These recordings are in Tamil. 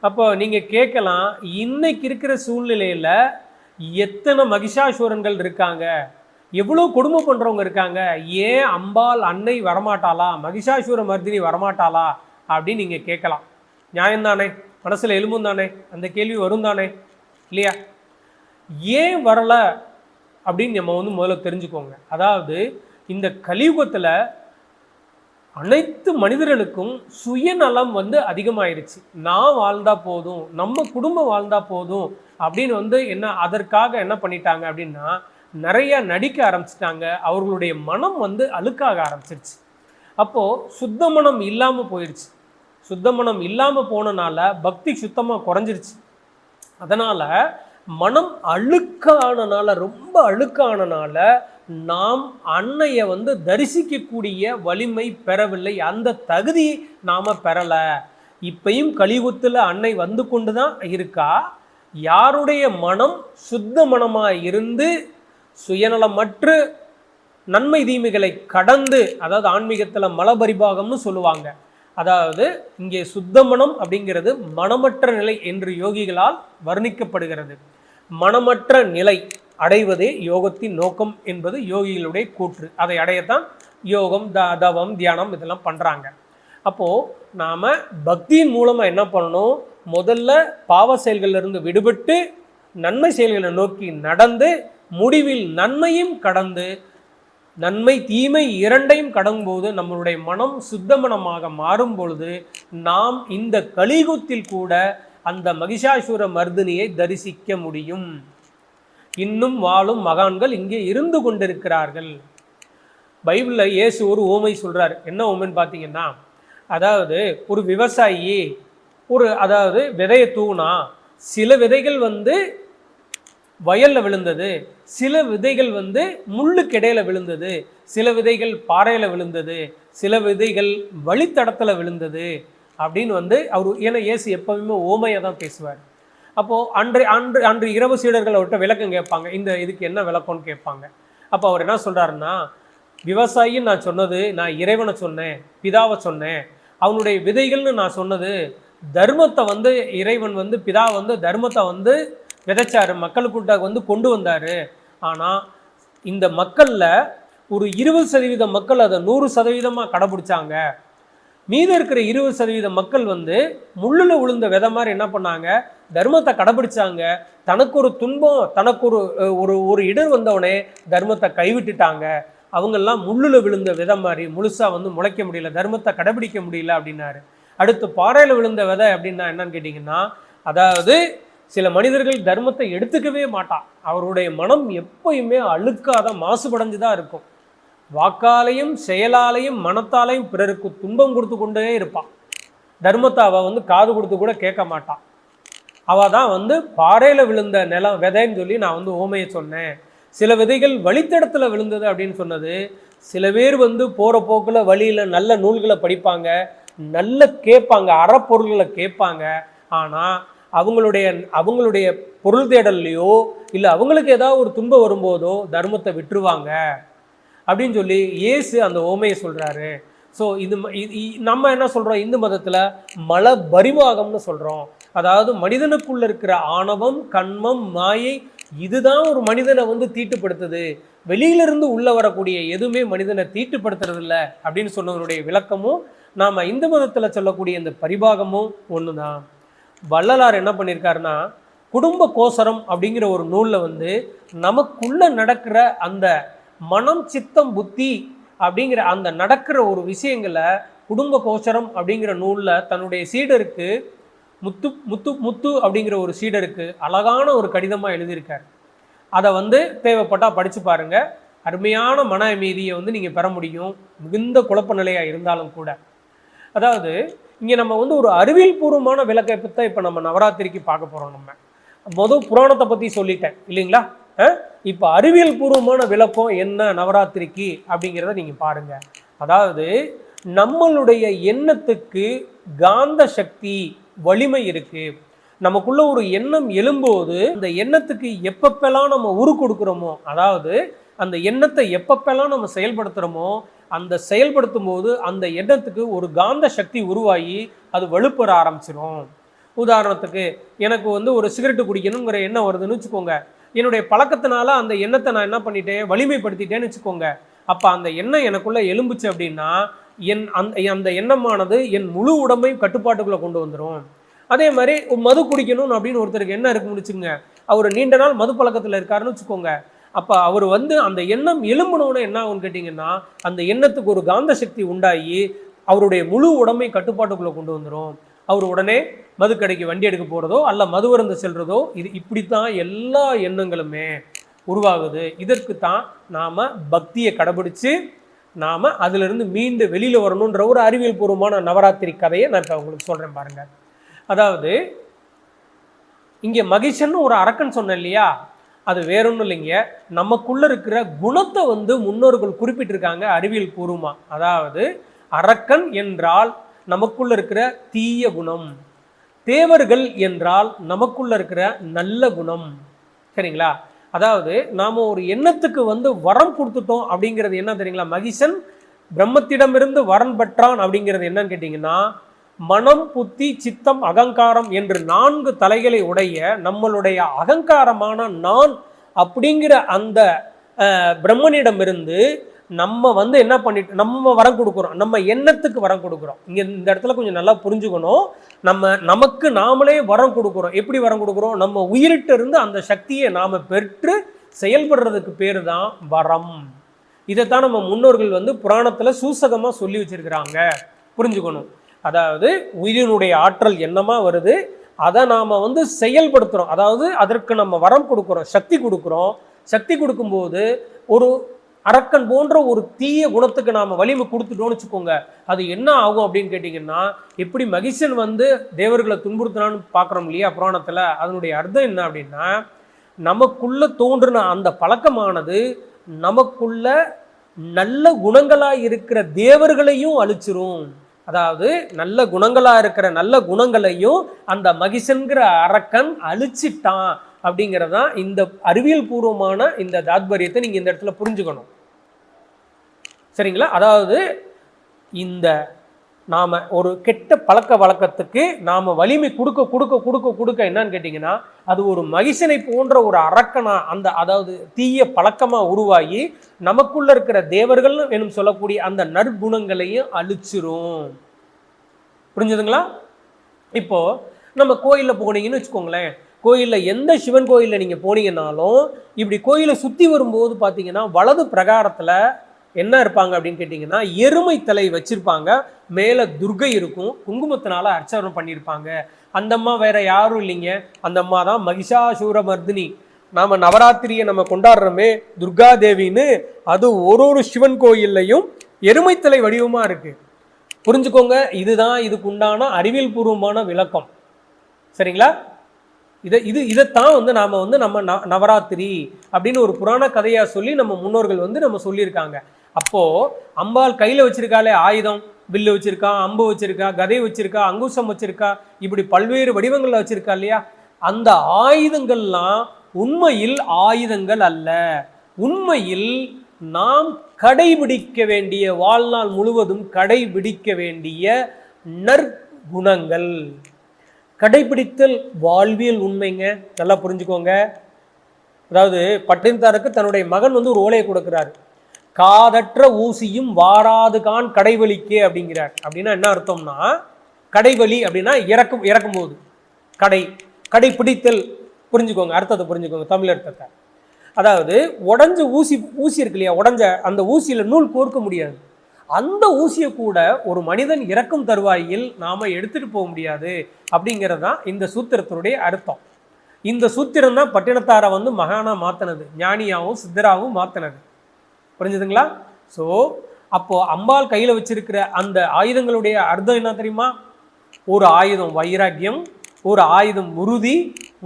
அப்போ நீங்கள் கேட்கலாம் இன்னைக்கு இருக்கிற சூழ்நிலையில் எத்தனை மகிஷாசுரன்கள் இருக்காங்க? எவ்வளோ கொடுமை பண்ணுறவங்க இருக்காங்க? ஏன் அம்பாள் அன்னை வரமாட்டாளா? மகிஷாசுர மர்தினி வரமாட்டாளா? அப்படின்னு நீங்கள் கேட்கலாம். நியாயம்தானே? மனசில் எலும்பும் தானே அந்த கேள்வி வரும் தானே இல்லையா? ஏன் வரலை? அப்படின்னு நம்ம வந்து முதல்ல தெரிஞ்சுக்கோங்க. அதாவது இந்த கலியுகத்தில் அனைத்து மனிதர்களுக்கும் சுயநலம் வந்து அதிகமாயிருச்சு. நான் வாழ்ந்தா போதும் நம்ம குடும்பம் வாழ்ந்தா போதும் அப்படின்னு வந்து என்ன அதற்காக என்ன பண்ணிட்டாங்க அப்படின்னா நிறைய நடிக்க ஆரம்பிச்சிட்டாங்க. அவர்களுடைய மனம் வந்து அழுக்காக ஆரம்பிச்சிருச்சு. அப்போது சுத்த மனம் இல்லாமல் போயிடுச்சு சுத்த மனம் இல்லாமல் போனனால பக்தி சுத்தமாக குறைஞ்சிருச்சு. அதனால் மனம் அழுக்கானனால ரொம்ப அழுக்கானனால நாம் அன்னையை வந்து தரிசிக்கக்கூடிய வலிமை பெறவில்லை. அந்த தகுதி நாம் பெறலை. இப்பையும் கலியுகத்தில் அன்னை வந்து கொண்டு தான் இருக்கா? யாருடைய மனம் சுத்த மனமாக இருந்து சுயநலமற்று நன்மை தீமைகளை கடந்து அதாவது ஆன்மீகத்தில் மலபரிபாகம்னு சொல்லுவாங்க. அதாவது இங்கே சுத்த மனம் அப்படிங்கிறது மனமற்ற நிலை என்று யோகிகளால் வர்ணிக்கப்படுகிறது. மனமற்ற நிலை அடைவதே யோகத்தின் நோக்கம் என்பது யோகிகளுடைய கூற்று. அதை அடையத்தான் யோகம் த தவம் தியானம் இதெல்லாம் பண்ணுறாங்க அப்போது நாம் பக்தியின் மூலமாக என்ன பண்ணணும்? முதல்ல பாவ செயல்களிலிருந்து விடுபட்டு நன்மை செயல்களை நோக்கி நடந்து முடிவில் நன்மையும் கடந்து நன்மை தீமை இரண்டையும் கடங்கும்போது நம்மளுடைய மனம் சுத்த மனமாக மாறும் பொழுது நாம் இந்த கலியுகத்தில் கூட அந்த மகிஷாசுர மர்தினியை தரிசிக்க முடியும். இன்னும் வாழும் மகான்கள் இங்கே இருந்து கொண்டிருக்கிறார்கள். பைபிளில் இயேசு ஒரு ஓமை சொல்கிறார் என்ன ஓமைன்னு பார்த்தீங்கன்னா அதாவது ஒரு விவசாயி ஒரு அதாவது விதையை தூணா சில விதைகள் வந்து வயலில் விழுந்தது சில விதைகள் வந்து முள்ளுக்கிடையில் விழுந்தது சில விதைகள் பாறையில் விழுந்தது சில விதைகள் வழித்தடத்தில் விழுந்தது அப்படின்னு வந்து அவர் ஏன்னா ஏசு எப்பவுமே ஓமையாக தான் பேசுவார். அப்போது அன்று அன்று அன்று இரவு சீடர்கள் அவர்கிட்ட விளக்கம் கேட்பாங்க. இந்த இதுக்கு என்ன விளக்கம்னு கேட்பாங்க. அப்போ அவர் என்ன சொல்கிறாருன்னா விவசாயின்னு நான் சொன்னது நான் இறைவனை சொன்னேன் பிதாவை சொன்னேன். அவனுடைய விதைகள்னு நான் சொன்னது தர்மத்தை வந்து இறைவன் வந்து பிதா வந்து தர்மத்தை வந்து விதைச்சாரு. மக்களுக்குட்ட வந்து கொண்டு வந்தார். ஆனால் இந்த மக்களில் ஒரு இருபது சதவீத மக்கள் அதை நூறு சதவீதமாக கடைபிடிச்சாங்க. மீதம் இருக்கிற இருபது சதவீத மக்கள் வந்து முள்ளில் விழுந்த விதை மாதிரி என்ன பண்ணாங்க? தர்மத்தை கடைபிடிச்சாங்க. தனக்கு ஒரு துன்பம் தனக்கு ஒரு ஒரு ஒரு இடர் வந்தவொடனே தர்மத்தை கைவிட்டுட்டாங்க. அவங்கெல்லாம் முள்ளில் விழுந்த விதை மாதிரி முழுசாக வந்து முளைக்க முடியல தர்மத்தை கடைபிடிக்க முடியல அப்படின்னாரு. அடுத்து பாறையில் விழுந்த விதை அப்படின்னா என்னன்னு கேட்டிங்கன்னா அதாவது சில மனிதர்கள் தர்மத்தை எடுத்துக்கவே மாட்டான். அவருடைய மனம் எப்பயுமே அழுக்காத மாசுபடைஞ்சு தான் இருக்கும். வாக்காலையும் செயலாலையும் மனத்தாலையும் பிறருக்கு துன்பம் கொடுத்து கொண்டே இருப்பான். தர்மத்தை அவள் வந்து காது கொடுத்து கூட கேட்க மாட்டான் அவள் தான் வந்து பாறையில் விழுந்த நிலம் விதைன்னு சொல்லி நான் வந்து ஓமையை சொன்னேன். சில விதைகள் வழித்தடத்துல விழுந்தது அப்படின்னு சொன்னது. சில பேர் வந்து போகிற போக்கில் வழியில் நல்ல நூல்களை படிப்பாங்க. நல்ல கேட்பாங்க அறப்பொருள்களை கேட்பாங்க. ஆனால் அவங்களுடைய அவங்களுடைய பொருள் தேடல்லையோ இல்லை அவங்களுக்கு ஏதாவது ஒரு துன்பம் வரும்போதோ தர்மத்தை விட்டுருவாங்க. அப்படின்னு சொல்லி இயேசு அந்த ஓமையை சொல்கிறாரு ஸோ இது நம்ம என்ன சொல்கிறோம் இந்து மதத்தில் மல பரிவாகம்னு சொல்கிறோம் அதாவது மனிதனுக்குள்ள இருக்கிற ஆணவம் கண்மம் மாயை இதுதான் ஒரு மனிதனை வந்து தீட்டுப்படுத்துது. வெளியிலிருந்து உள்ள வரக்கூடிய எதுவுமே மனிதனை தீட்டுப்படுத்துறது இல்லை அப்படின்னு சொன்னதனுடைய விளக்கமும் நாம் இந்து மதத்தில் சொல்லக்கூடிய இந்த பரிபாகமும் ஒன்று தான் வள்ளலார் என்ன பண்ணியிருக்காருன்னா குடும்ப கோசரம் அப்படிங்கிற ஒரு நூலில் வந்து நமக்குள்ளே நடக்கிற அந்த மனம் சித்தம் புத்தி அப்படிங்கிற அந்த நடக்கிற ஒரு விஷயங்களை குடும்ப கோசரம் அப்படிங்கிற நூலில் தன்னுடைய சீடருக்கு முத்து முத்து முத்து அப்படிங்கிற ஒரு சீடருக்கு அழகான ஒரு கடிதமாக எழுதியிருக்கார். அதை வந்து தேவைப்பட்டால் படித்து பாருங்கள் அருமையான மன அமைதியை வந்து நீங்கள் பெற முடியும். மிகுந்த குழப்ப நிலையாக இருந்தாலும் கூட. அதாவது இங்கே நம்ம வந்து ஒரு அறிவியல் பூர்வமான விளக்கத்தை இப்போ நம்ம நவராத்திரிக்கு பார்க்க போகிறோம் நம்ம. மொதல் புராணத்தை பற்றி சொல்லிட்டேன். இல்லைங்களா? இப்போ அறிவியல் பூர்வமான விளக்கம் என்ன நவராத்திரிக்கு அப்படிங்கிறத நீங்கள் பாருங்க. அதாவது நம்மளுடைய எண்ணத்துக்கு காந்த சக்தி வலிமை இருக்குது நமக்குள்ள ஒரு எண்ணம் எழும்போது அந்த எண்ணத்துக்கு எப்பப்பெல்லாம் நம்ம உரு கொடுக்குறோமோ அதாவது அந்த எண்ணத்தை எப்பப்பெல்லாம் நம்ம செயல்படுத்துகிறோமோ அந்த செயல்படுத்தும் போது அந்த எண்ணத்துக்கு ஒரு காந்த சக்தி உருவாகி அது வலுப்பெற ஆரம்பிச்சிடும் உதாரணத்துக்கு எனக்கு வந்து ஒரு சிகரெட்டு குடிக்கணுங்கிற எண்ணம் வருதுன்னு வச்சுக்கோங்க. என்னுடைய பழக்கத்தினால அந்த எண்ணத்தை நான் என்ன பண்ணிட்டேன் வலிமைப்படுத்திட்டேன்னு வச்சுக்கோங்க. அப்போ அந்த எண்ணம் எனக்குள்ளே எலும்புச்சு அப்படின்னா என் அந்த அந்த எண்ணமானது என் முழு உடம்பையும் கட்டுப்பாட்டுக்குள்ளே கொண்டு வந்துடும் அதே மாதிரி மது குடிக்கணும் அப்படின்னு ஒருத்தருக்கு என்ன இருக்குன்னு வச்சுக்கோங்க அவர் நீண்ட நாள் மது பழக்கத்தில் இருக்காருன்னு வச்சுக்கோங்க. அப்போ அவர் வந்து அந்த எண்ணம் எலும்புனோன்னு என்ன ஆகும்னு கேட்டிங்கன்னா அந்த எண்ணத்துக்கு ஒரு காந்த சக்தி உண்டாகி அவருடைய முழு உடம்பை கட்டுப்பாட்டுக்குள்ளே கொண்டு வந்துடும் அவர் உடனே மதுக்கடைக்கு வண்டி எடுக்க போகிறதோ அல்ல மதுவருந்து செல்றதோ இது இப்படித்தான் எல்லா எண்ணங்களுமே உருவாகுது. இதற்கு தான் நாம் பக்தியை கடைபிடிச்சு நாம் அதிலிருந்து மீண்டு வெளியில் வரணுன்ற ஒரு அறிவியல் பூர்வமான நவராத்திரி கதையை நான் இப்போ உங்களுக்கு சொல்கிறேன் பாருங்கள் அதாவது இங்கே மகிஷன்னு ஒரு அரக்கன் சொன்னேன் இல்லையா? அது வேறொன்றும் இல்லைங்க. நமக்குள்ளே இருக்கிற குணத்தை வந்து முன்னோர்கள் குறிப்பிட்டிருக்காங்க அறிவியல் பூர்வமாக அதாவது அரக்கன் என்றால் நமக்குள்ள இருக்கிற தீய குணம். தேவர்கள் என்றால் நமக்குள்ள இருக்கிற நல்ல குணம். சரிங்களா? அதாவது நாம் ஒரு எண்ணத்துக்கு வந்து வரம் கொடுத்துட்டோம் அப்படிங்கிறது என்ன தெரியுங்களா? மகிஷன் பிரம்மத்திடமிருந்து வரம் பெற்றான் அப்படிங்கிறது என்னன்னு கேட்டிங்கன்னா மனம் புத்தி சித்தம் அகங்காரம் என்று நான்கு தலைகளை உடைய நம்மளுடைய அகங்காரமான நான் அப்படிங்கிற அந்த பிரம்மனிடமிருந்து நம்ம வந்து என்ன பண்ணிட்டு நம்ம வரம் கொடுக்குறோம் நம்ம எண்ணத்துக்கு வரம் கொடுக்குறோம். இங்கே இந்த இடத்துல கொஞ்சம் நல்லா புரிஞ்சுக்கணும். நம்ம நமக்கு நாமளே வரம் கொடுக்குறோம். எப்படி வரம் கொடுக்குறோம்? நம்ம உயிரிட்ட இருந்து அந்த சக்தியை நாம் பெற்று செயல்படுறதுக்கு பேர் தான் வரம். இதைத்தான் நம்ம முன்னோர்கள் வந்து புராணத்தில் சூசகமாக சொல்லி வச்சிருக்கிறாங்க. புரிஞ்சுக்கணும். அதாவது உயிரினுடைய ஆற்றல் என்னமா வருது? அதை நாம் வந்து செயல்படுத்துகிறோம் அதாவது அதற்கு நம்ம வரம் கொடுக்குறோம் சக்தி கொடுக்குறோம். சக்தி கொடுக்கும்போது ஒரு அரக்கன் போன்ற ஒரு தீய குணத்துக்கு நாம் வலிமை கொடுத்துட்டோம்னு வச்சுக்கோங்க. அது என்ன ஆகும் அப்படின்னு கேட்டிங்கன்னா எப்படி மகிஷன் வந்து தேவர்களை துன்புறுத்தினான்னு பார்க்குறோம் இல்லையா புராணத்தில்? அதனுடைய அர்த்தம் என்ன அப்படின்னா நமக்குள்ளே தோன்றின அந்த பழக்கமானது நமக்குள்ள நல்ல குணங்களாக இருக்கிற தேவர்களையும் அழிச்சிரும். அதாவது நல்ல குணங்களாக இருக்கிற நல்ல குணங்களையும் அந்த மகிஷன்கிற அரக்கன் அழிச்சிட்டான். அப்படிங்கிறதான் இந்த அறிவியல் பூர்வமான இந்த தாத்பரியத்தை நீங்கள் இந்த இடத்துல புரிஞ்சுக்கணும். சரிங்களா? அதாவது இந்த நாம் ஒரு கெட்ட பழக்க வழக்கத்துக்கு நாம் வலிமை கொடுக்க கொடுக்க கொடுக்க கொடுக்க என்னன்னு கேட்டிங்கன்னா அது ஒரு மகிஷனை போன்ற ஒரு அரக்கனா அந்த அதாவது தீய பழக்கமாக உருவாகி நமக்குள்ளே இருக்கிற தேவர்கள் எனும் சொல்லக்கூடிய அந்த நற்குணங்களையும் அழிச்சிரும். புரிஞ்சுதுங்களா? இப்போது நம்ம கோயிலில் போனீங்கன்னு வச்சுக்கோங்களேன். கோயிலில் எந்த சிவன் கோயிலில் நீங்கள் போனீங்கன்னாலும் இப்படி கோயிலை சுற்றி வரும்போது பார்த்தீங்கன்னா வலது பிரகாரத்தில் என்ன இருப்பாங்க அப்படின்னு கேட்டிங்கன்னா எருமை தலை வச்சுருப்பாங்க. மேலே துர்கை இருக்கும். குங்குமத்தினால அர்ச்சனை பண்ணியிருப்பாங்க அந்தம்மா வேறு வேற யாரும் இல்லைங்க. அந்தம்மா தான் மகிஷாசூர மர்தினி. நவராத்திரியை நம்ம கொண்டாடுறோமே துர்கா தேவின்னு. அது ஒரு ஒரு சிவன் கோயில்லையும் எருமைத்தலை வடிவமாக இருக்குது புரிஞ்சுக்கோங்க இதுதான் இதுக்கு உண்டான அறிவியல் பூர்வமான விளக்கம். சரிங்களா? இதை இது இதைத்தான் வந்து நாம் வந்து நம்ம ந- நவராத்திரி அப்படின்னு ஒரு புராண கதையாக சொல்லி நம்ம முன்னோர்கள் வந்து நம்ம சொல்லியிருக்காங்க. அப்போது அம்பாள் கையில் வச்சிருக்காளே ஆயுதம் வில்லு வச்சுருக்கா அம்பு வச்சுருக்கா கதை வச்சுருக்கா அங்குசம் வச்சுருக்கா இப்படி பல்வேறு வடிவங்களில் வச்சுருக்கா இல்லையா? அந்த ஆயுதங்கள்லாம் உண்மையில் ஆயுதங்கள் அல்ல. உண்மையில் நாம் கடைபிடிக்க வேண்டிய வாழ்நாள் முழுவதும் கடைபிடிக்க வேண்டிய நற்குணங்கள். கடைபிடித்தல் வாழ்வியல் உண்மைங்க. நல்லா புரிஞ்சுக்கோங்க. அதாவது பட்டினத்தாருக்கு தன்னுடைய மகன் வந்து ஒரு ஓலையை கொடுக்குறாரு. காதற்ற ஊசியும் வாராது கான் கடைவலிக்கே அப்படிங்கிறார். அப்படின்னா என்ன அர்த்தம்னா கடைவழி அப்படின்னா இறக்கும் இறக்கும் போது கடை கடைப்பிடித்தல் புரிஞ்சுக்கோங்க அர்த்தத்தை புரிஞ்சுக்கோங்க தமிழ் அர்த்தத்தை. அதாவது உடஞ்ச ஊசி ஊசி இருக்கு இல்லையா? உடஞ்ச அந்த ஊசியில் நூல் கோர்க்க முடியாது. அந்த ஊசியை கூட ஒரு மனிதன் இறக்கும் தருவாயில் நாம எடுத்துட்டு போக முடியாது அப்படிங்கிறது தான் இந்த சூத்திரத்தினுடைய அர்த்தம். இந்த சூத்திரம் தான் பட்டினத்தாரை வந்து மகானா மாத்தினது. ஞானியாவும் சித்தராவும் மாத்தினது. புரிஞ்சுதுங்களா? ஸோ அப்போ அம்பாள் கையில் வச்சிருக்கிற அந்த ஆயுதங்களுடைய அர்த்தம் என்ன தெரியுமா? ஒரு ஆயுதம் வைராக்கியம் ஒரு ஆயுதம் உறுதி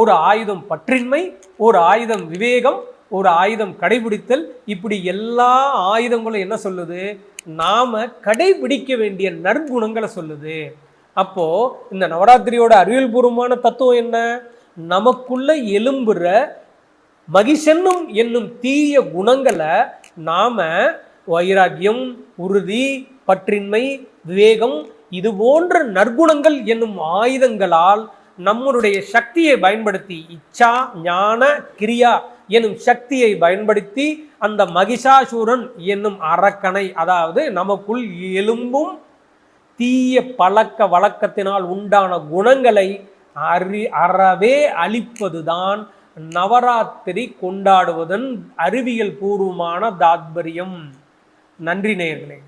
ஒரு ஆயுதம் பற்றின்மை ஒரு ஆயுதம் விவேகம் ஒரு ஆயுதம் கடைபிடித்தல். இப்படி எல்லா ஆயுதங்களும் என்ன சொல்லுது? நாம் கடைபிடிக்க வேண்டிய நற்குணங்களை சொல்லுது. அப்போது இந்த நவராத்திரியோட அறிவியல்பூர்வமான தத்துவம் என்ன? நமக்குள்ள எலும்புற மகிஷன்னும் என்னும் தீய குணங்களை நாம் வைராக்கியம் உறுதி பற்றின்மை விவேகம் இது போன்ற நற்குணங்கள் என்னும் ஆயுதங்களால் நம்மளுடைய சக்தியை பயன்படுத்தி இச்சா ஞான கிரியா எனும் சக்தியை பயன்படுத்தி அந்த மகிஷாசூரன் என்னும் அரக்கனை அதாவது நமக்குள் எலும்பும் தீய பழக்க வழக்கத்தினால் உண்டான குணங்களை அறி அறவே அழிப்பதுதான் நவராத்திரி கொண்டாடுவதன் அறிவியல் பூர்வமான தாத்பரியம். நன்றி நேர்களே